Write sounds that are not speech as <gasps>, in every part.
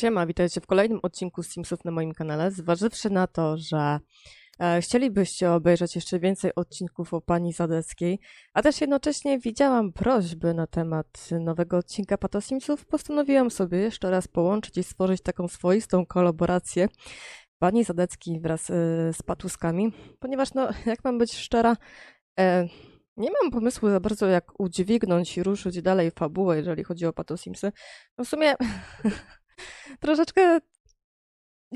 Siema, witajcie w kolejnym odcinku Simsów na moim kanale. Zważywszy na to, że e, chcielibyście obejrzeć jeszcze więcej odcinków o pani Zadeckiej, a też jednocześnie widziałam prośby na temat nowego odcinka Pato Simsów, postanowiłam sobie jeszcze raz połączyć i stworzyć taką swoistą kolaborację pani Zadeckiej wraz e, z patuskami, ponieważ no, <laughs> jak mam być szczera, e, nie mam pomysłu za bardzo jak udźwignąć i ruszyć dalej fabułę, jeżeli chodzi o Pato Simsy. No w sumie <laughs> troszeczkę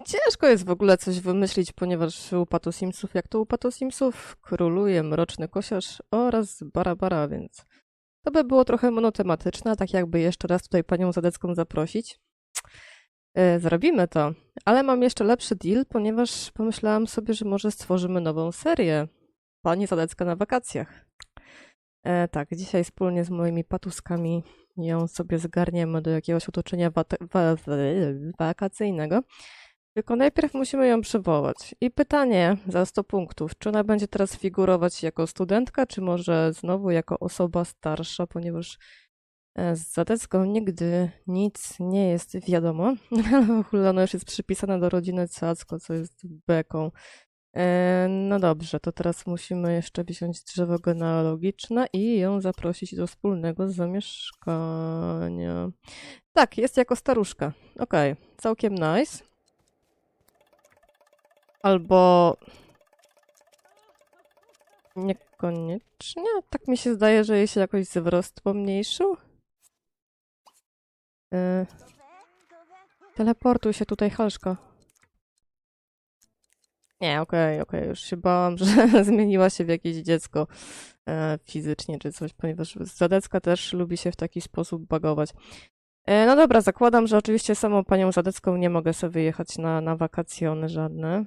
ciężko jest w ogóle coś wymyślić, ponieważ u Simsów, jak to u Simsów, króluje Mroczny Kosiarz oraz Barabara, więc to by było trochę monotematyczne, tak jakby jeszcze raz tutaj panią Zadecką zaprosić. E, Zrobimy to, ale mam jeszcze lepszy deal, ponieważ pomyślałam sobie, że może stworzymy nową serię. Pani Zadecka na wakacjach. E, tak, dzisiaj wspólnie z moimi patuskami ją sobie zgarniemy do jakiegoś otoczenia wakacyjnego. Tylko najpierw musimy ją przywołać. I pytanie za 100 punktów. Czy ona będzie teraz figurować jako studentka, czy może znowu jako osoba starsza, ponieważ e, z Zadecką nigdy nic nie jest wiadomo. <laughs> W ogóle ona już jest przypisana do rodziny Cacko, co jest beką. E, No dobrze, to teraz musimy jeszcze wziąć drzewo genealogiczne i ją zaprosić do wspólnego zamieszkania. Tak, jest jako staruszka. Okej, całkiem nice. Albo niekoniecznie. Tak mi się zdaje, że jej się jakoś wzrost pomniejszył. E, Teleportuj się tutaj, Halszka. Nie, okej, okej, już się bałam, <laughs> że zmieniła się w jakieś dziecko e, fizycznie czy coś, ponieważ Zadecka też lubi się w taki sposób bagować. E, no dobra, zakładam, że oczywiście samą panią Zadecką nie mogę sobie wyjechać na, na wakacjony żadne,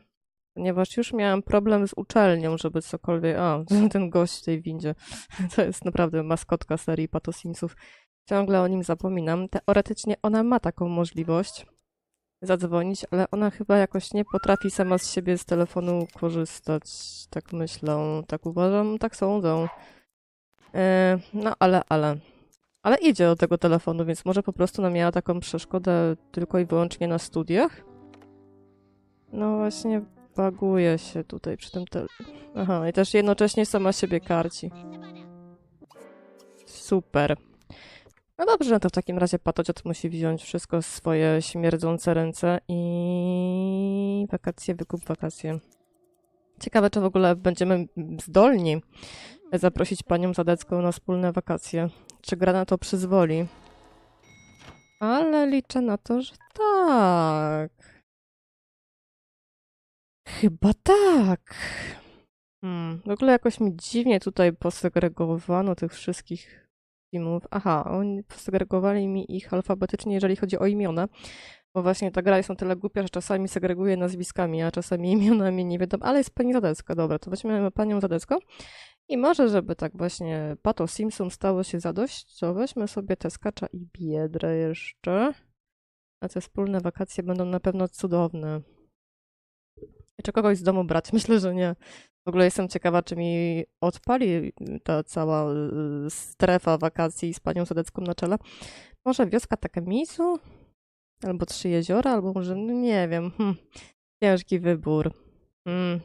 ponieważ już miałam problem z uczelnią, żeby cokolwiek... A, <laughs> ten gość w tej windzie, <laughs> to jest naprawdę maskotka serii Pato Simsów. Ciągle o nim zapominam. Teoretycznie ona ma taką możliwość, zadzwonić, ale ona chyba jakoś nie potrafi sama z siebie z telefonu korzystać. Tak myślą, tak uważam, tak sądzą. E, no ale, ale. Ale idzie do tego telefonu, więc może po prostu ona miała taką przeszkodę tylko i wyłącznie na studiach? No właśnie, baguje się tutaj przy tym tel... Aha, i też jednocześnie sama siebie karci. Super. No dobrze, no to w takim razie patociot musi wziąć wszystko w swoje śmierdzące ręce i wakacje, wykup wakacje. Ciekawe, czy w ogóle będziemy zdolni zaprosić panią Zadecką na wspólne wakacje. Czy gra na to przyzwoli? Ale liczę na to, że tak. Chyba tak. Hmm, w ogóle jakoś mi dziwnie tutaj posegregowano tych wszystkich Aha, oni segregowali mi ich alfabetycznie, jeżeli chodzi o imiona. Bo właśnie ta gra jest na tyle głupia, że czasami segreguje nazwiskami, a czasami <laughs> imionami nie wiadomo. Ale jest pani Zadecka, dobra, to weźmiemy panią Zadecką. I może, żeby tak właśnie Pato Simpson stało się zadość, to weźmy sobie Teskacza i Biedrę jeszcze. A te wspólne wakacje będą na pewno cudowne. Czy kogoś z domu brać? <laughs> Myślę, że nie. W ogóle jestem ciekawa, czy mi odpali ta cała y, strefa wakacji z panią Sadecką na czele. Może wioska Takemizu? Albo Trzy Jeziora? Albo może, no nie wiem. Hm. Ciężki wybór. Hmm.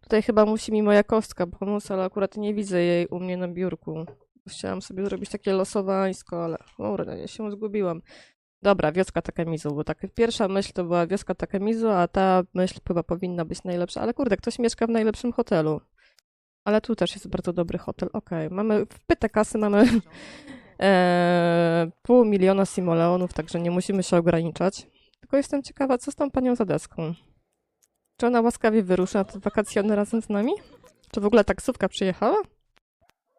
Tutaj chyba musi mi moja kostka pomóc, ale akurat nie widzę jej u mnie na biurku. Chciałam sobie zrobić takie losowańsko, ale dobra, ja się zgubiłam. Dobra, wioska Takemizu, bo tak pierwsza myśl to była wioska Takemizu, a ta myśl chyba powinna być najlepsza. Ale kurde, ktoś mieszka w najlepszym hotelu. Ale tu też jest bardzo dobry hotel. Okej, mamy w pyte kasy mamy <laughs> e, pół miliona simoleonów, także nie musimy się ograniczać. Tylko jestem ciekawa, co z tą panią Zadeską? Czy ona łaskawie wyrusza na te wakacjony razem z nami? Czy w ogóle taksówka przyjechała?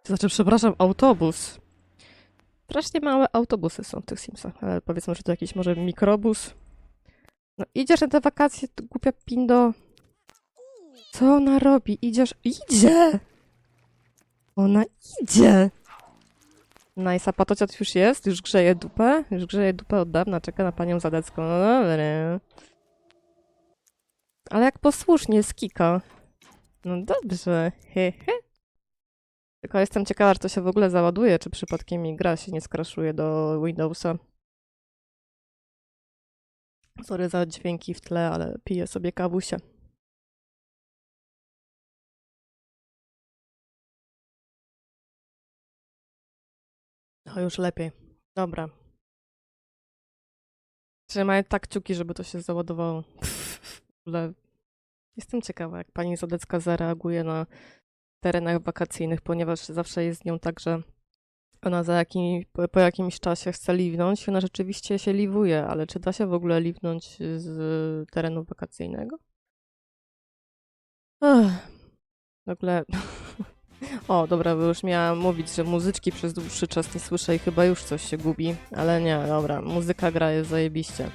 Znaczy, przepraszam, autobus. Strasznie małe autobusy są w tych Simsach, ale powiedzmy, że to jakiś może mikrobus. No idziesz na te wakacje, głupia pindo. Co ona robi? Idziesz? Idzie! Ona idzie! Nice, a patociot już jest, już grzeje dupę, już grzeje dupę od dawna, czeka na panią Zadecką. No dobra. Ale jak posłusznie skika. No dobrze, hehe. Tylko jestem ciekawa, czy to się w ogóle załaduje, czy przypadkiem mi gra się nie skraszuje do Windowsa. Sorry za dźwięki w tle, ale piję sobie kawusie. O, już lepiej. Dobra. Trzymaj tak kciuki, żeby to się załadowało. <laughs> W ogóle jestem ciekawa, jak pani Zadecka zareaguje na terenach wakacyjnych, ponieważ zawsze jest z nią tak, że ona za jakim, po, po jakimś czasie chce liwnąć ona rzeczywiście się liwuje, ale czy da się w ogóle liwnąć z terenu wakacyjnego? Ech, w ogóle... <laughs> O, dobra, bo już miałam mówić, że muzyczki przez dłuższy czas nie słyszę i chyba już coś się gubi, ale nie, dobra, muzyka gra jest zajebiście.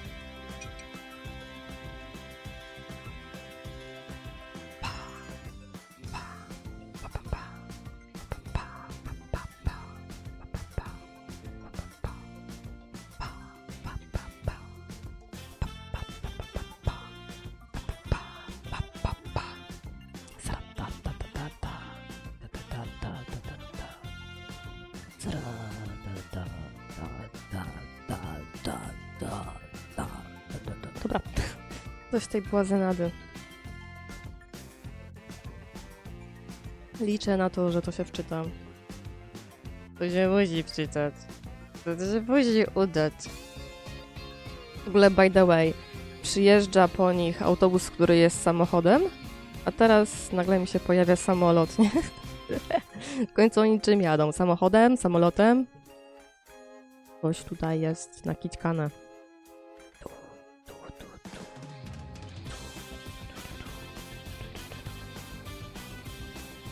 Dobra, coś tej błazenady. Liczę na to, że to się wczyta. To się musi wczytać. To się musi udać. W ogóle, by the way, przyjeżdża po nich autobus, który jest samochodem, a teraz nagle mi się pojawia samolot, nie? W końcu oni czym jadą? Samochodem? Samolotem? Coś tutaj jest nakićkane.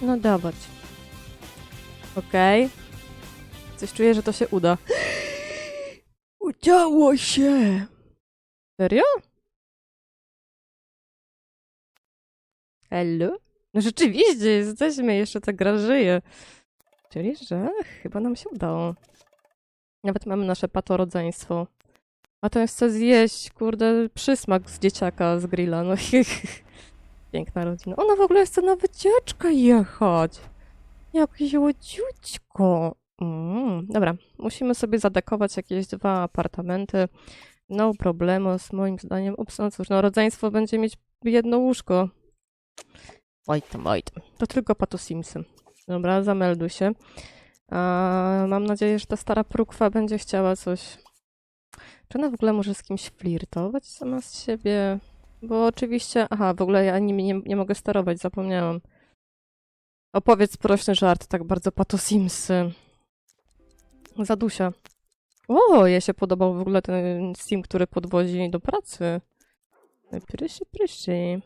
No dawać. Okej. Coś czuję, że to się uda. Udało się! Serio? Hello? No rzeczywiście, jesteśmy, jeszcze ta gra żyje. Czyli, że chyba nam się udało. Nawet mamy nasze patorodzeństwo. A ten chce zjeść, kurde, przysmak z dzieciaka z grilla. No <laughs> Piękna rodzina. Ona w ogóle chce na wycieczkę jechać. Jakieś łodziućko. Mm, dobra, musimy sobie zadekować jakieś dwa apartamenty. No problemos, moim zdaniem. Ups, no cóż, no rodzeństwo będzie mieć jedno łóżko. Oj tam, oj tam. To tylko Pato Simsy. Dobra, zamelduj się. A, mam nadzieję, że ta stara prukwa będzie chciała coś. Czy ona w ogóle może z kimś flirtować sama z siebie? Bo oczywiście. Aha, w ogóle ja nimi nie, nie mogę sterować, zapomniałam. Opowiedz prośny żart, tak bardzo Pato Simsy. Zadusia. O, jej się podobał w ogóle ten Sim, który podwozi do pracy. Pryszy, pryszy.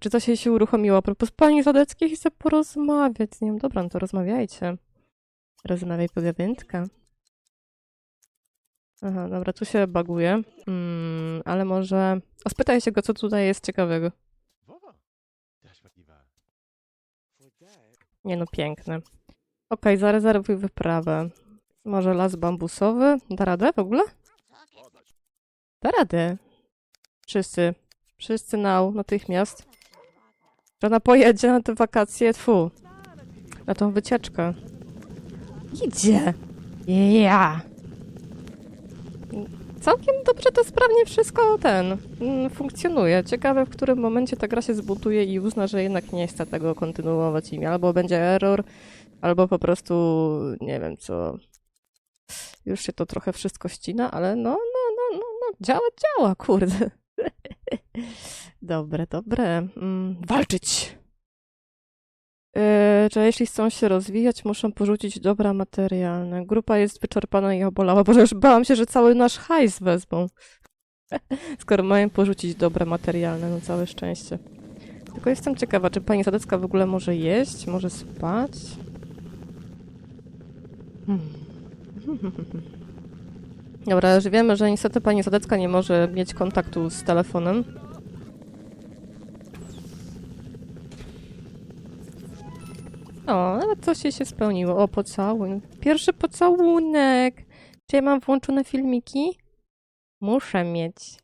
Czy to się się uruchomiło? A propos pani Zadeckiej chcę porozmawiać z nią. Dobra, no to rozmawiajcie. Rozmawiaj pogadynka. Aha, dobra, tu się baguje. Mm, ale może... O, spytaj się go, co tutaj jest ciekawego. Nie no, piękne. Okej, zarezerwuj wyprawę. Może las bambusowy? Da radę w ogóle? Da radę. Wszyscy. Wszyscy now, natychmiast. Że ona pojedzie na te wakacje, tfu. Na tą wycieczkę. Idzie. Ja. Całkiem dobrze to sprawnie wszystko ten mm, funkcjonuje. Ciekawe, w którym momencie ta gra się zbutuje i uzna, że jednak nie chce tego kontynuować im. Albo będzie error, albo po prostu nie wiem co. Już się to trochę wszystko ścina, ale no, no, no, no, no działa, działa, kurde. <laughs> Dobre, dobre. Mm, walczyć! Że jeśli chcą się rozwijać, muszą porzucić dobra materialne. Grupa jest wyczerpana i obolała, bo już bałam się, że cały nasz hajs wezmą. <laughs> Skoro mają porzucić dobra materialne, no całe szczęście. Tylko jestem ciekawa, czy pani Sadecka w ogóle może jeść, może spać? Hmm. <laughs> Dobra, już wiemy, że niestety pani Sadecka nie może mieć kontaktu z telefonem. O, nawet coś jej się spełniło. O, pocałunek. Pierwszy pocałunek. Czy ja mam włączone filmiki? Muszę mieć.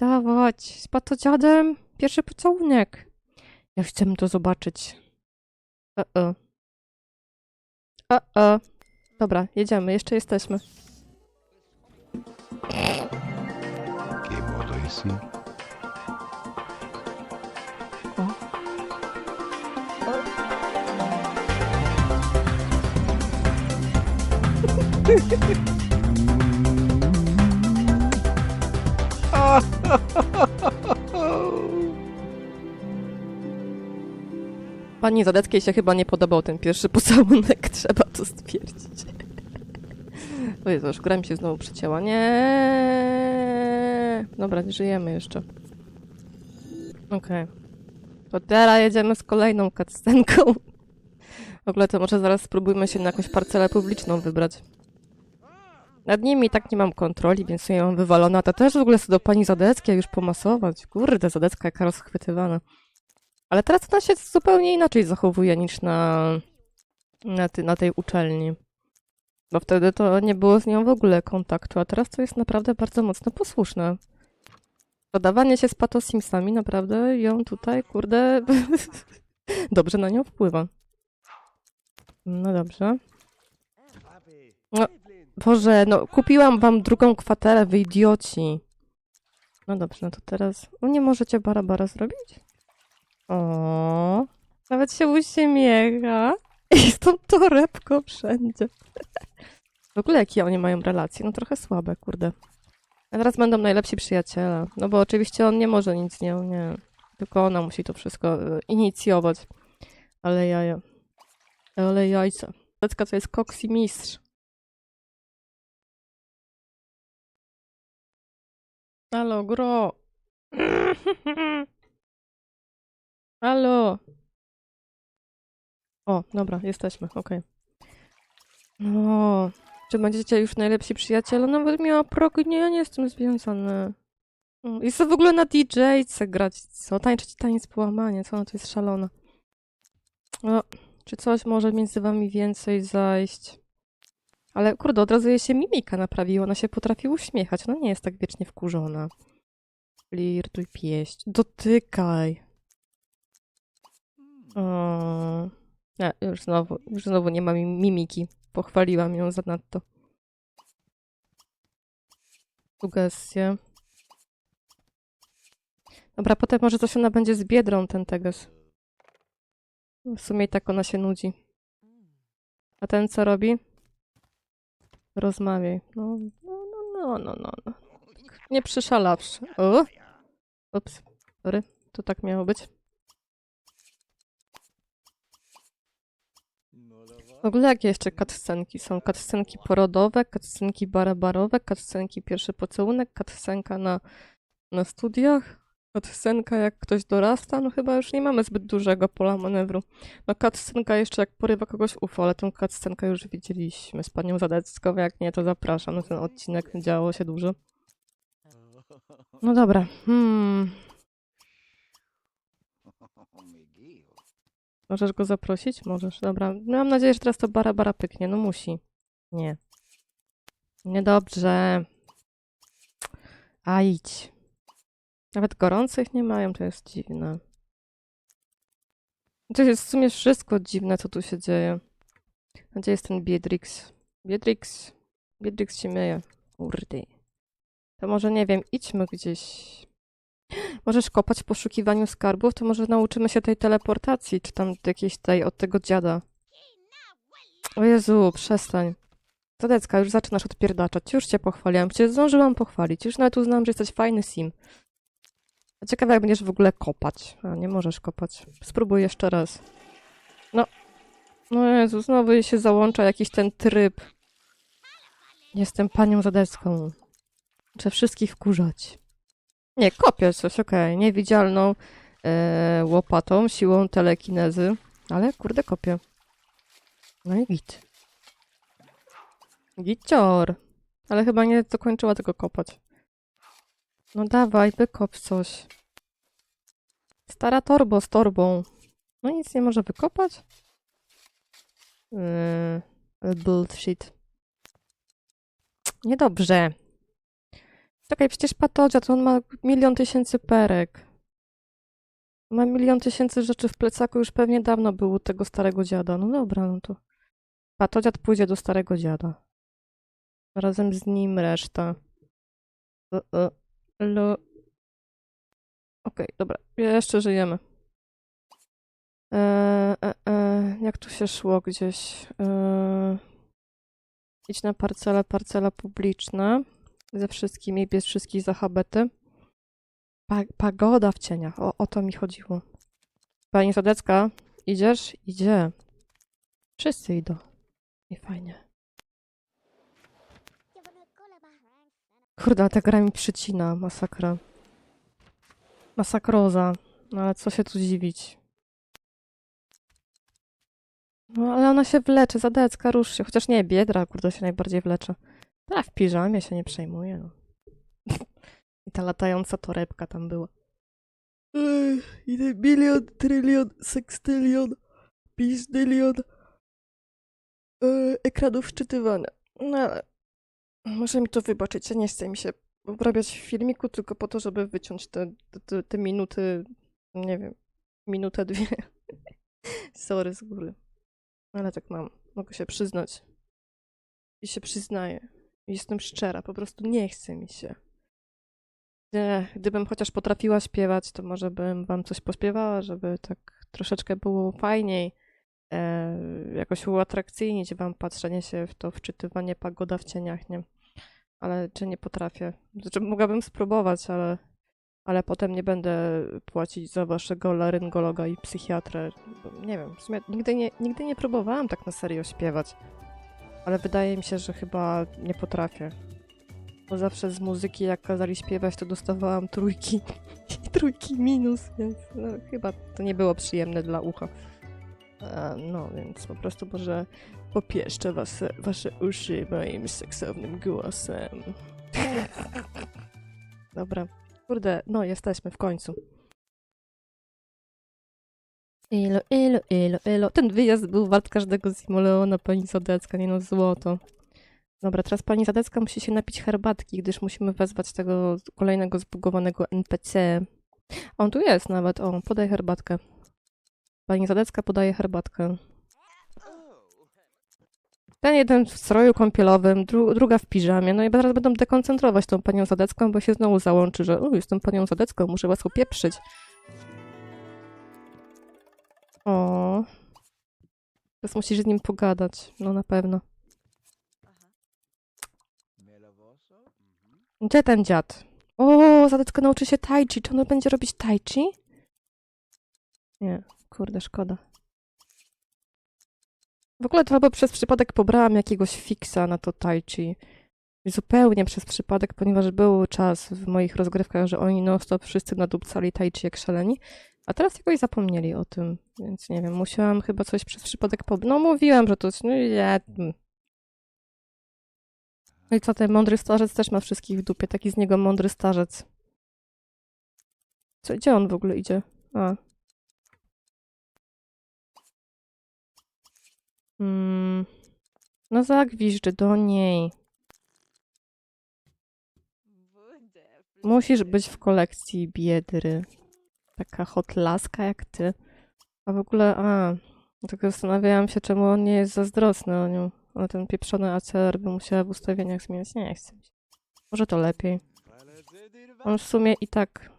Dawać. Z patodziadem. Pierwszy pocałunek. Ja chcę to zobaczyć. O-o. O-o. Dobra, jedziemy. Jeszcze jesteśmy. ici. Pani Zadeckiej się chyba nie podobał ten pierwszy pocałunek, <laughs> trzeba to stwierdzić. O Jezu, gra mi się znowu przycięła. Nie. Dobra, żyjemy jeszcze. Okej. To teraz jedziemy z kolejną cutscenką. W ogóle to może zaraz spróbujmy się na jakąś parcelę publiczną wybrać. Nad nimi tak nie mam kontroli, więc nie mam wywalona. To też w ogóle do pani Zadeckiej już pomasować. Kurde, Zadecka jaka rozchwytywana. Ale teraz ona się zupełnie inaczej zachowuje niż na, na, ty, na tej uczelni. Bo wtedy to nie było z nią w ogóle kontaktu, a teraz to jest naprawdę bardzo mocno posłuszne. Dodawanie się z Pato Simsami naprawdę ją tutaj, kurde, <laughs> dobrze na nią wpływa. No dobrze. No, Boże, no kupiłam wam drugą kwaterę, wy idioci. No dobrze, no to teraz... No nie możecie bara-bara zrobić? O, nawet się uśmiecha. <laughs> I z tą torebką wszędzie. W ogóle jakie oni mają relacje? No trochę słabe, kurde. A teraz będą najlepsi przyjaciele. No bo oczywiście on nie może nic z nią, nie. Tylko ona musi to wszystko e, inicjować. Ale jaja. Ale jajca. Decka to jest koks mistrz. Halo, gro. <laughs> Halo. O, dobra, jesteśmy, okej. No, czy będziecie już najlepsi przyjaciele? Nawet miała prog, nie, jestem związany. Mm, Jest to w ogóle na DJ-ce grać, co? Tańczyć taniec połamanie, co ona to jest szalona. O, czy coś może między wami więcej zajść? Ale kurde, od razu jej się mimika naprawiła, ona się potrafi uśmiechać, ona nie jest tak wiecznie wkurzona. Flirtuj, pieść, dotykaj. O, nie, już znowu, już znowu nie ma mi mimiki. Pochwaliłam ją za nadto. Sugestie. Dobra, potem może coś ona będzie z biedrą, ten teges. W sumie i tak ona się nudzi. A ten co robi? Rozmawiaj. No, no, no, no, no, no. no. Nie przyszalawszy. O! Ups, sorry. To tak miało być. W ogóle jakie jeszcze cutscenki są? Cutscenki porodowe, cutscenki barabarowe, cutscenki pierwszy pocałunek, cutscenka na, na studiach, cutscenka jak ktoś dorasta, no chyba już nie mamy zbyt dużego pola manewru. No cutscenka jeszcze jak porywa kogoś UFO, ale tę cutscenkę już widzieliśmy z panią Zadecką, jak nie to zapraszam ten odcinek, działo się dużo. No dobra, hmm, możesz go zaprosić? Możesz, dobra. No, Mam nadzieję, że teraz to bara bara pyknie, no musi. Nie. Niedobrze. A idź. Nawet gorących nie mają, to jest dziwne. To jest w sumie wszystko dziwne, co tu się dzieje. Gdzie jest ten Biedrix? Biedrix. Biedrix się myje. Kurde. To może, nie wiem, idźmy gdzieś. <gasps> Możesz kopać w poszukiwaniu skarbów, to może nauczymy się tej teleportacji, czy tam jakiejś tej od tego dziada. O Jezu, przestań. Tadecka, już zaczynasz odpierdaczać. Już cię pochwaliłam. Cię zdążyłam pochwalić. Już nawet uznałam, że jesteś fajny sim. Ciekawe, jak będziesz w ogóle kopać. A, nie możesz kopać. Spróbuj jeszcze raz. No. No Jezu, znowu się załącza jakiś ten tryb. Jestem panią Zadecką. Muszę wszystkich wkurzać. Nie, kopię coś, okej. Niewidzialną e, łopatą, siłą telekinezy. Ale kurde, kopię. No i git. Gicior. Ale chyba nie dokończyła tego kopać. No dawaj, wykop coś. Stara torbo z torbą. No nic nie może wykopać? Yy, bullshit. Niedobrze. Czekaj, przecież Patodzia to on ma milion tysięcy perek. Ma milion tysięcy rzeczy w plecaku, już pewnie dawno był u tego starego dziada. No dobra, no to Patodziad pójdzie do starego dziada. Razem z nim reszta. E, e, Lo, Okej, dobra. Jeszcze żyjemy. E, e, e, jak tu się szło gdzieś? E, idź na parcele, parcela publiczna. Ze wszystkimi, bez wszystkich za habety. Pa, pagoda w cieniach. O, o to mi chodziło. Pani Sadecka, idziesz? Idzie. Wszyscy idą. I fajnie. Kurde, ta gra mi przycina. Masakra. Masakroza. No ale co się tu dziwić? No ale ona się wlecze, zadecka, rusz się. Chociaż nie, biedra, kurde, się najbardziej wlecze. A w piżamie się nie przejmuje. No. <laughs> I ta latająca torebka tam była. Ech, I ten milion, trylion, sekstylion, bizdylion e, ekranów wczytywania. No ale może mi to wybaczyć, ja nie chcę mi się obrabiać w filmiku tylko po to, żeby wyciąć te, te, te minuty, nie wiem, minutę, <laughs> dwie. Sorry z góry. Ale tak mam, mogę się przyznać. I się przyznaję. Jestem szczera, po prostu nie chce mi się. Gdybym chociaż potrafiła śpiewać, to może bym wam coś pośpiewała, żeby tak troszeczkę było fajniej. E, jakoś uatrakcyjnić wam patrzenie się w to wczytywanie pagoda w cieniach, nie? Ale czy nie potrafię? Znaczy, mogłabym spróbować, ale, ale potem nie będę płacić za waszego laryngologa i psychiatrę. Nie wiem, w sumie nigdy nie, nigdy nie próbowałam tak na serio śpiewać. Ale wydaje mi się, że chyba nie potrafię. Bo zawsze z muzyki, jak kazali śpiewać, to dostawałam trójki i <laughs> trójki minus, więc no, chyba to nie było przyjemne dla ucha. E, no, więc po prostu może popieszczę was, wasze uszy moim seksownym głosem. <laughs> Dobra. Kurde, no jesteśmy w końcu. Ilo, ilo, ilo, ilo. Ten wyjazd był wart każdego simoleona, pani Zadecka, nie no złoto. Dobra, teraz pani Zadecka musi się napić herbatki, gdyż musimy wezwać tego kolejnego zbugowanego NPC. On tu jest nawet, o, podaj herbatkę. Pani Zadecka podaje herbatkę. Ten jeden w stroju kąpielowym, dru druga w piżamie. No i zaraz będą dekoncentrować tą panią Zadecką, bo się znowu załączy, że o, jestem panią Zadecką, muszę was upieprzyć. O. Teraz musisz z nim pogadać. No na pewno. Gdzie ten dziad? O, Zadecka nauczy się tai chi. Czy ona będzie robić tai chi? Nie, kurde, szkoda. W ogóle to chyba przez przypadek pobrałam jakiegoś fiksa na to tai chi. Zupełnie przez przypadek, ponieważ był czas w moich rozgrywkach, że oni non-stop wszyscy nadupcali tai chi jak szaleni. A teraz jakoś zapomnieli o tym, więc nie wiem, musiałam chyba coś przez przypadek pobrać. No mówiłam, że to jest, no nie. mm. No i co, ten mądry starzec też ma wszystkich w dupie, taki z niego mądry starzec. Co, gdzie on w ogóle idzie? A. Mm. No zagwiżdż do niej. Musisz być w kolekcji biedry. Taka hotlaska jak ty. A w ogóle, a, tylko zastanawiałam się, czemu on nie jest zazdrosny o nią. Ale ten pieprzony ACR by musiała w ustawieniach zmieniać. Nie chcę mi się. Może to lepiej. On w sumie i tak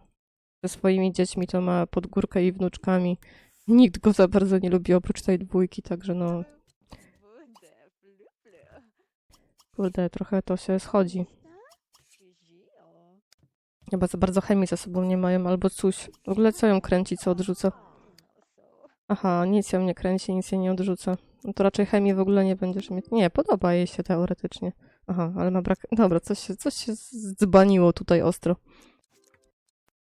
ze swoimi dziećmi to ma pod górkę i wnuczkami. Nikt go za bardzo nie lubi oprócz tej dwójki, także no, kurde, trochę to się schodzi. Chyba za bardzo chemii ze sobą nie mają, albo coś. W ogóle co ją kręci, co odrzuca? Aha, nic ją nie kręci, nic jej nie odrzuca. No to raczej chemii w ogóle nie będziesz mieć. Nie, podoba jej się teoretycznie. Aha, ale ma brak... Dobra, coś się, coś się zdzbaniło tutaj ostro.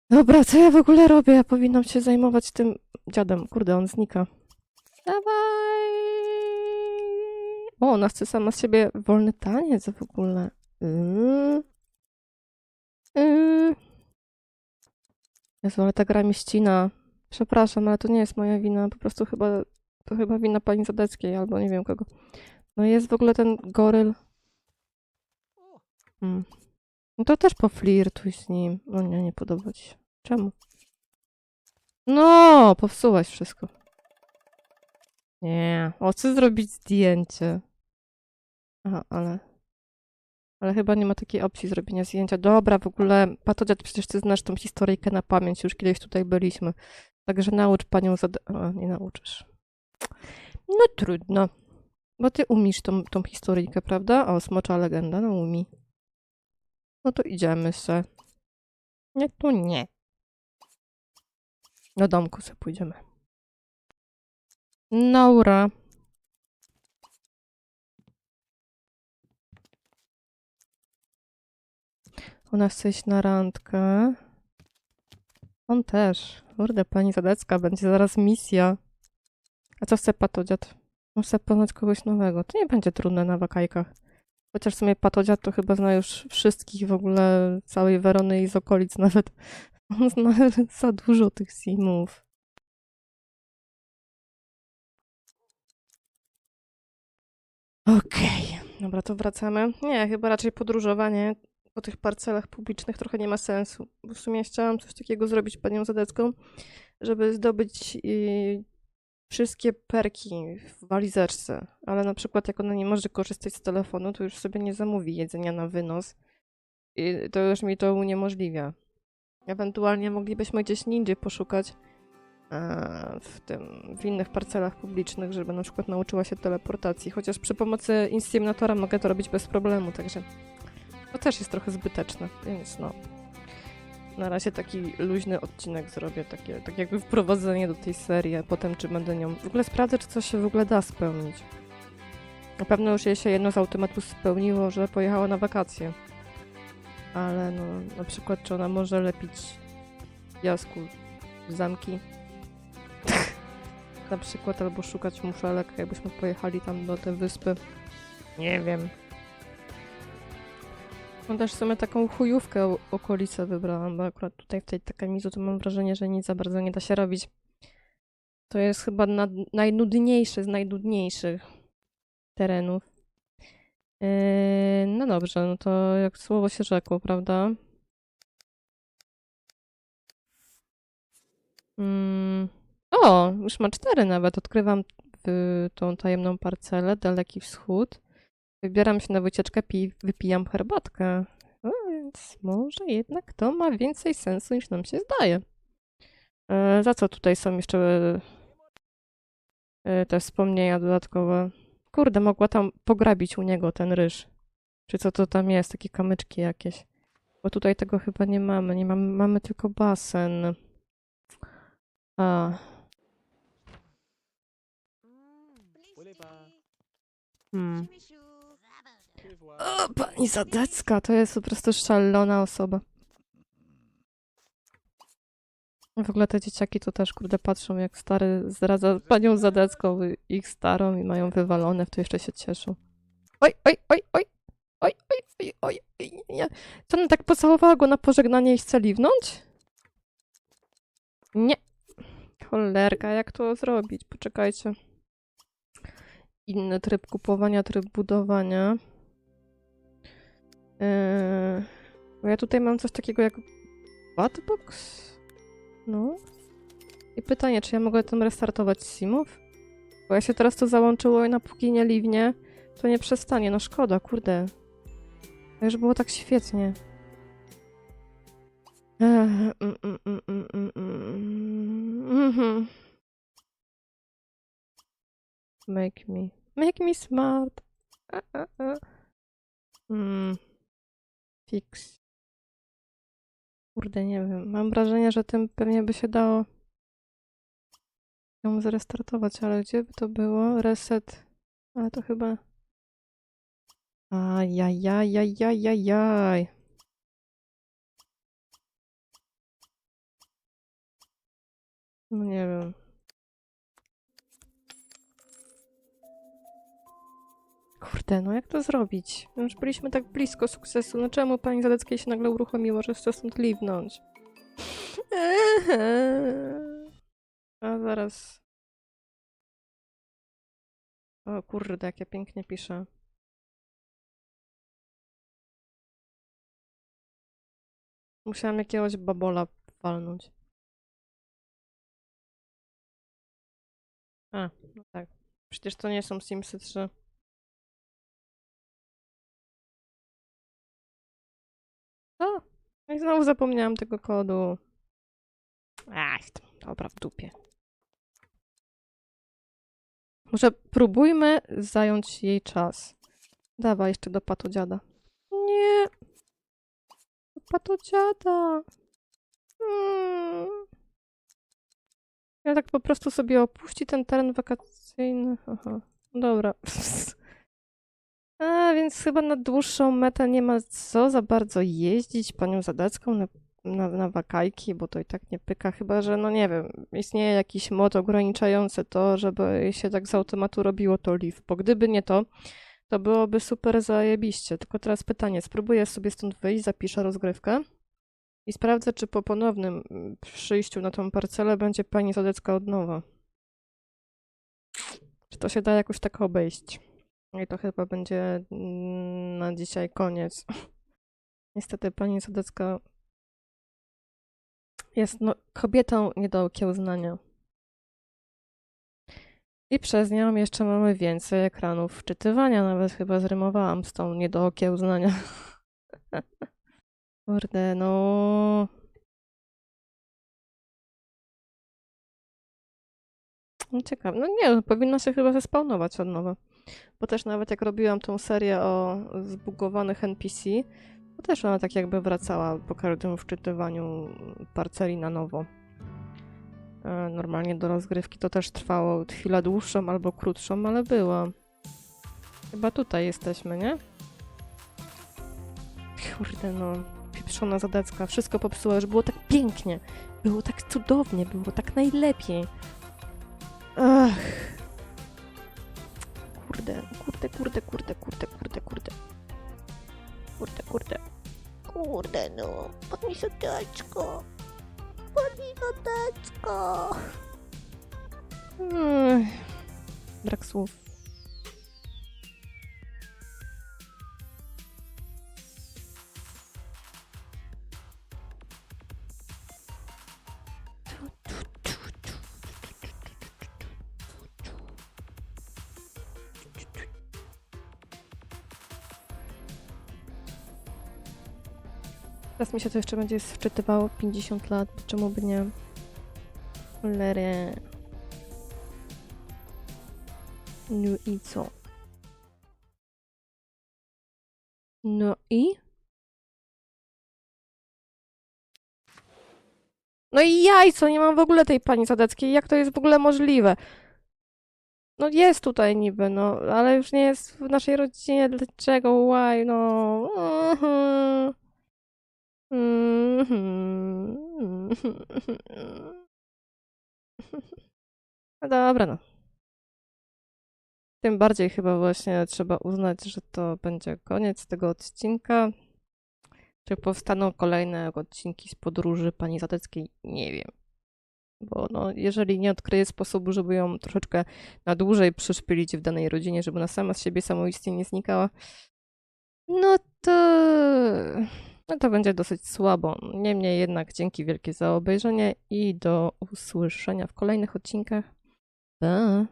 Dobra, co ja w ogóle robię? Ja powinnam się zajmować tym dziadem. Kurde, on znika. Dawaj! O, ona chce sama z siebie wolny taniec w ogóle. Yy. Yy. Jezu, ale ta gra mi ścina. Przepraszam, ale to nie jest moja wina. Po prostu chyba, to chyba wina pani Zadeckiej albo nie wiem kogo. No jest w ogóle ten goryl. Hmm. No to też poflirtuj z nim. No nie, nie podoba ci się. Czemu? No, popsułaś wszystko. Nie, o, chcę zrobić zdjęcie. Aha, ale Ale chyba nie ma takiej opcji zrobienia zdjęcia. Dobra, w ogóle, Patodziad, przecież ty znasz tą historyjkę na pamięć, już kiedyś tutaj byliśmy. Także naucz panią zad... O, nie nauczysz. No trudno. Bo ty umiesz tą, tą historyjkę, prawda? O, smocza legenda, no umi. No to idziemy se. Nie, to nie. Do domku se pójdziemy. Naura. Ona chce iść na randkę. On też. Kurde, pani Zadecka, będzie zaraz misja. A co chce patodziad? Chce poznać kogoś nowego. To nie będzie trudne na wakajkach. Chociaż w sumie patodziad to chyba zna już wszystkich w ogóle, całej Werony i z okolic nawet. <laughs> On zna za dużo tych simów. Okej, dobra, to wracamy. Nie, chyba raczej podróżowanie po tych parcelach publicznych trochę nie ma sensu. W sumie chciałam coś takiego zrobić panią Zadecką, żeby zdobyć y, wszystkie perki w walizeczce. Ale na przykład jak ona nie może korzystać z telefonu, to już sobie nie zamówi jedzenia na wynos. I to już mi to uniemożliwia. Ewentualnie moglibyśmy gdzieś indziej poszukać w tym, w innych parcelach publicznych, żeby na przykład nauczyła się teleportacji. Chociaż przy pomocy inseminatora mogę to robić bez problemu, także to też jest trochę zbyteczne, więc no. Na razie taki luźny odcinek zrobię, takie, tak jakby wprowadzenie do tej serii, a potem czy będę nią... W ogóle sprawdzę, czy coś się w ogóle da spełnić. Na pewno już jej się jedno z automatów spełniło, że pojechała na wakacje. Ale no, na przykład, czy ona może lepić piasku zamki? Na przykład, albo szukać muszelek, jakbyśmy pojechali tam do tej wyspy. Nie wiem. No też w sumie taką chujówkę okolicę wybrałam, bo akurat tutaj w tej Takamizu to mam wrażenie, że nic za bardzo nie da się robić. To jest chyba nad, najnudniejszy z najdudniejszych terenów. Yy, no dobrze, no to jak słowo się rzekło, prawda? Mm. O, już ma cztery nawet. Odkrywam y, tą tajemną parcelę, daleki wschód. Wybieram się na wycieczkę, pi- wypijam herbatkę. No więc może jednak to ma więcej sensu niż nam się zdaje. E, za co tutaj są jeszcze e, te wspomnienia dodatkowe? Kurde, mogła tam pograbić u niego ten ryż. Czy co to tam jest? Takie kamyczki jakieś. Bo tutaj tego chyba nie mamy. Nie mamy, mamy tylko basen. A. Hmm. O, pani Zadecka to jest po prostu szalona osoba. W ogóle te dzieciaki to też, kurde, patrzą jak stary zdradza panią Zadecką, ich starą i mają wywalone, w to jeszcze się cieszą. Oj, oj, oj, oj! Oj, oj, oj, oj, oj, nie. Ona tak pocałowała go na pożegnanie i chce liwnąć? Nie. Cholerka, jak to zrobić? Poczekajcie. Inny tryb kupowania, tryb budowania. Yy, bo ja tutaj mam coś takiego jak Batbox. No. I pytanie, czy ja mogę tam restartować simów? Bo ja się teraz to załączyło i napóki nie liwnie, to nie przestanie. No szkoda, kurde. A już było tak świetnie. Ech, mm, mm, mm, mm, mm, mm, Make me. Make me smart. Hmm. Fix. Kurde, nie wiem. Mam wrażenie, że tym pewnie by się dało ją zrestartować, ale gdzie by to było? Reset. Ale to chyba... Ajajajajajajaj. No nie wiem. Kurde, no jak to zrobić? Już byliśmy tak blisko sukcesu. No czemu pani Zaleckiej się nagle uruchomiło, że chce stąd liwnąć? <laughs> A zaraz. O kurde, jak ja pięknie piszę. Musiałam jakiegoś babola walnąć. A, no tak. Przecież to nie są Simsy 3. Co? No i znowu zapomniałam tego kodu. Ach, dobra, w dupie. Może próbujmy zająć jej czas. Dawaj jeszcze do patodziada. Nie. Do patodziada. Mm. Ja tak po prostu sobie opuści ten teren wakacyjny. Aha. Dobra. <laughs> A, więc chyba na dłuższą metę nie ma co za bardzo jeździć panią Zadecką na, na, na wakajki, bo to i tak nie pyka, chyba że, no nie wiem, istnieje jakiś mod ograniczający to, żeby się tak z automatu robiło to live, bo gdyby nie to, to byłoby super zajebiście. Tylko teraz pytanie, spróbuję sobie stąd wyjść, zapiszę rozgrywkę i sprawdzę, czy po ponownym mm, przyjściu na tą parcelę będzie pani Zadecka od nowa. Czy to się da jakoś tak obejść? No I to chyba będzie mm, na dzisiaj koniec. <laughs> Niestety pani Sadecka jest no, kobietą nie do okiełznania. I przez nią jeszcze mamy więcej ekranów wczytywania. Nawet chyba zrymowałam z tą nie do okiełznania. <laughs> Kurde, no. No ciekawe. No nie, powinna się chyba zespawnować od nowa. Bo też nawet jak robiłam tą serię o zbugowanych NPC, to też ona tak jakby wracała po każdym wczytywaniu parceli na nowo. E, Normalnie do rozgrywki to też trwało chwilę dłuższą albo krótszą, ale była. Chyba tutaj jesteśmy, nie? Kurde no, pieprzona zadecka. Wszystko popsuła, że było tak pięknie. Było tak cudownie, było tak najlepiej. Ach. Kurde, kurde, kurde, kurde, kurde, kurde, kurde. Kurde, kurde. Kurde no, pani Sadeczko. Pani Sadeczko. Ech, mi się to jeszcze będzie wczytywało 50 lat, czemu by nie? Cholery. No i co? No i? No i jajco, nie mam w ogóle tej pani Sadeckiej. Jak to jest w ogóle możliwe? No jest tutaj niby, no, ale już nie jest w naszej rodzinie. Dlaczego? Why? No. Mhm. Mhm. <laughs> No dobra, no. Tym bardziej chyba właśnie trzeba uznać, że to będzie koniec tego odcinka. Czy powstaną kolejne odcinki z podróży pani Zadeckiej? Nie wiem. Bo no, jeżeli nie odkryję sposobu, żeby ją troszeczkę na dłużej przyszpilić w danej rodzinie, żeby ona sama z siebie samoistnie nie znikała, no to... No to będzie dosyć słabo. Niemniej jednak dzięki wielkie za obejrzenie i do usłyszenia w kolejnych odcinkach. Pa!